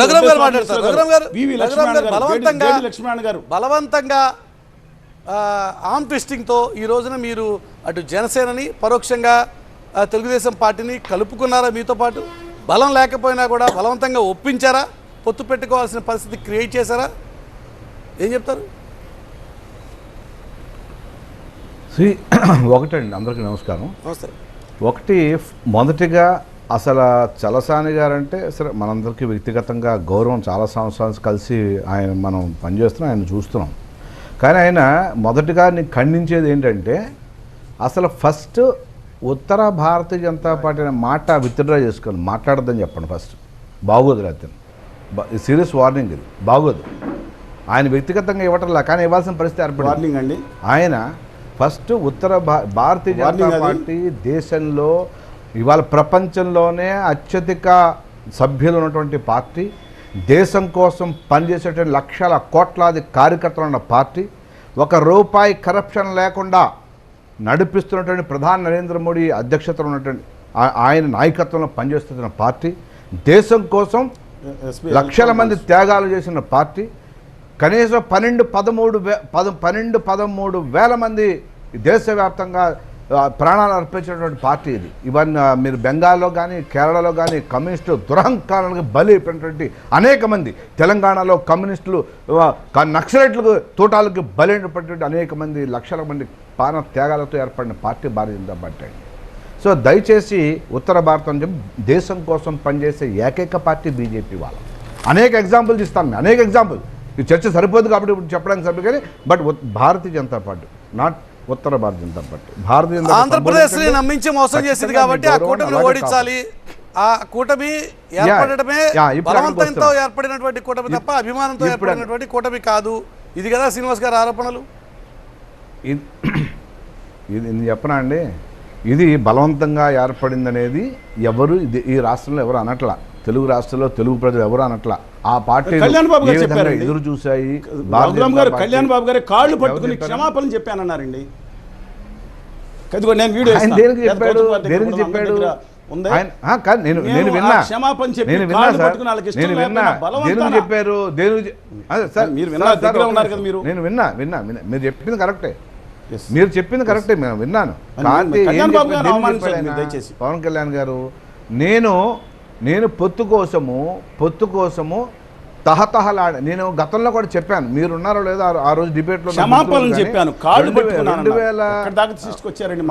రఘురామ్ గారు మాట్లాడతారు. రఘురామ్ గారు వివి రఘురామ్ లక్ష్మణ్ గారు గారు బలవంతంగా లక్ష్మణ్ గారు. బలవంతంగా ఆ, ఆర్మ్ ట్విస్టింగ్తో ఈ రోజున మీరు అటు జనసేనని పరోక్షంగా తెలుగుదేశం పార్టీని కలుపుకున్నారా మీతో పాటు? బలం లేకపోయినా కూడా బలవంతంగా ఒప్పించారా? పొత్తు పెట్టుకోవాల్సిన పరిస్థితి క్రియేట్ చేశారా? ఏం చెప్తారు? శ్రీ ఒకటండి అందరికీ నమస్కారం. నమస్తే. ఒకటి మొదటిగా అసలు చలసాని గారంటే సరే మనందరికీ వ్యక్తిగతంగా గౌరవం చాలా సంవత్సరాల కలిసి ఆయన మనం పనిచేస్తున్నాం ఆయన చూస్తున్నాం. కానీ ఆయన మొదటిగా నేను ఖండించేది ఏంటంటే అసలు ఫస్ట్ ఉత్తర భారతీయ జనతా పార్టీ అనే మాట విత్డ్రా చేసుకోండి మాట్లాడద్దని చెప్పండి ఫస్ట్. బాగోదు అతను సీరియస్ వార్నింగ్ ఇది. బాగోదు. ఆయన వ్యక్తిగతంగా ఇవ్వటంలా కానీ ఇవ్వాల్సిన పరిస్థితి ఏర్పడింది. వార్నింగ్ అండి? ఆయన ఫస్ట్ ఉత్తర భారతీయ జనతా. పార్టీ దేశంలో ఇవాళ ప్రపంచంలోనే అత్యధిక సభ్యులు ఉన్నటువంటి పార్టీ దేశం కోసం పనిచేసేటువంటి లక్షల కోట్లాది కార్యకర్తలు ఉన్న పార్టీ ఒక రూపాయి కరప్షన్ లేకుండా నడిపిస్తున్నటువంటి ప్రధాని నరేంద్ర మోడీ అధ్యక్షతలో ఉన్నటువంటి ఆయన నాయకత్వంలో పనిచేస్తున్న పార్టీ దేశం కోసం లక్షల మంది త్యాగాలు చేసిన పార్టీ కనీసం పన్నెండు పదమూడు వే పద పన్నెండు పదమూడు వేల మంది దేశవ్యాప్తంగా ప్రాణాలు అర్పించినటువంటి పార్టీ ఇది. ఇవన్నీ మీరు బెంగాల్లో కానీ కేరళలో కానీ కమ్యూనిస్టు దురహంకారాలకు బలి అయిపోయినటువంటి అనేక మంది తెలంగాణలో కమ్యూనిస్టులు నక్సలైట్లకు తోటాలకు బలి అయినటువంటి అనేక మంది లక్షల మంది ప్రాణ త్యాగాలతో ఏర్పడిన party Bharatiya Janata party so దయచేసి ఉత్తర భారతం దేశం కోసం పనిచేసే ఏకైక పార్టీ బీజేపీ వాళ్ళు. అనేక ఎగ్జాంపుల్ ఇస్తాను నేను అనేక ఎగ్జాంపుల్ ఈ చర్చ సరిపోదు కాబట్టి ఇప్పుడు చెప్పడానికి సరిపోదు కానీ but Bharatiya Janata party not Uttara Bharatiya Janata party భారతీయ ఆంధ్రప్రదేశ్. నమ్మించి మోసం చేసింది కాబట్టి ఆ కూటమిని ఓడించాలి. ఆ కూటమి ఏర్పడటమే బలవంతంతో. ఏర్పడినటువంటి కూటమి తప్ప అభిమానంతో ఏర్పడినటువంటి కూటమి కాదు. ఇది కదా శ్రీనివాస్ గారి ఆరోపణలు. ఇది చెప్పనా అండి? ఇది బలవంతంగా ఏర్పడిందనేది ఎవరు ఇది ఈ రాష్ట్రంలో ఎవరు అనట్లా. తెలుగు రాష్ట్రంలో తెలుగు ప్రజలు ఎవరు అనట్లా. ఆ పార్టీ కళ్యాణ్ బాబు గారు చెప్పారండి. ఎదురు చూశాయి? రఘురామ్ గారు కళ్యాణ్ బాబు గారి కాళ్ళు పట్టుకుని చెప్పారు? క్షమాపణ చెప్పానన్నారండి. నేను వీడియో. దేనికి చెప్పాడు? దేనికి చెప్పాడు? నేను విన్నా. క్షమాపణ చెప్పి నేను విన్నా కాళ్ళు సార్. చెప్పారు? మీరు దగ్గర ఉన్నారు. కదా మీరు. నేను విన్నా విన్నా. మీరు చెప్పింది కరెక్టే. మీరు చెప్పింది కరెక్టే నేను విన్నాను. పవన్ కళ్యాణ్ గారు? నేను నేను పొత్తు కోసము పొత్తు కోసము తహతహలాడ నేను గతంలో కూడా చెప్పాను మీరు ఉన్నారో లేదో ఆ- రోజు డిబేట్లో క్షమాపణలు కానీ చెప్పాను రెండు. వేల తీసుకొచ్చారండి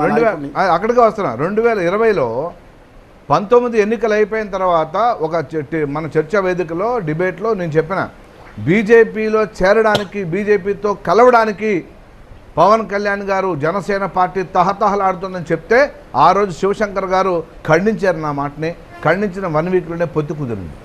అక్కడికే వస్తున్నా రెండు వేల ఇరవైలో పంతొమ్మిది ఎన్నికలు అయిపోయిన తర్వాత ఒక మన చర్చా వేదికలో డిబేట్లో నేను చెప్పిన బీజేపీలో చేరడానికి బీజేపీతో కలవడానికి పవన్ కళ్యాణ్ గారు జనసేన పార్టీ తహతహలాడుతుందని చెప్తే ఆ రోజు శివశంకర్ గారు ఖండించారు నా మాటని ఖండించిన వన్ వీక్లోనే పొత్తు కుదిరింది.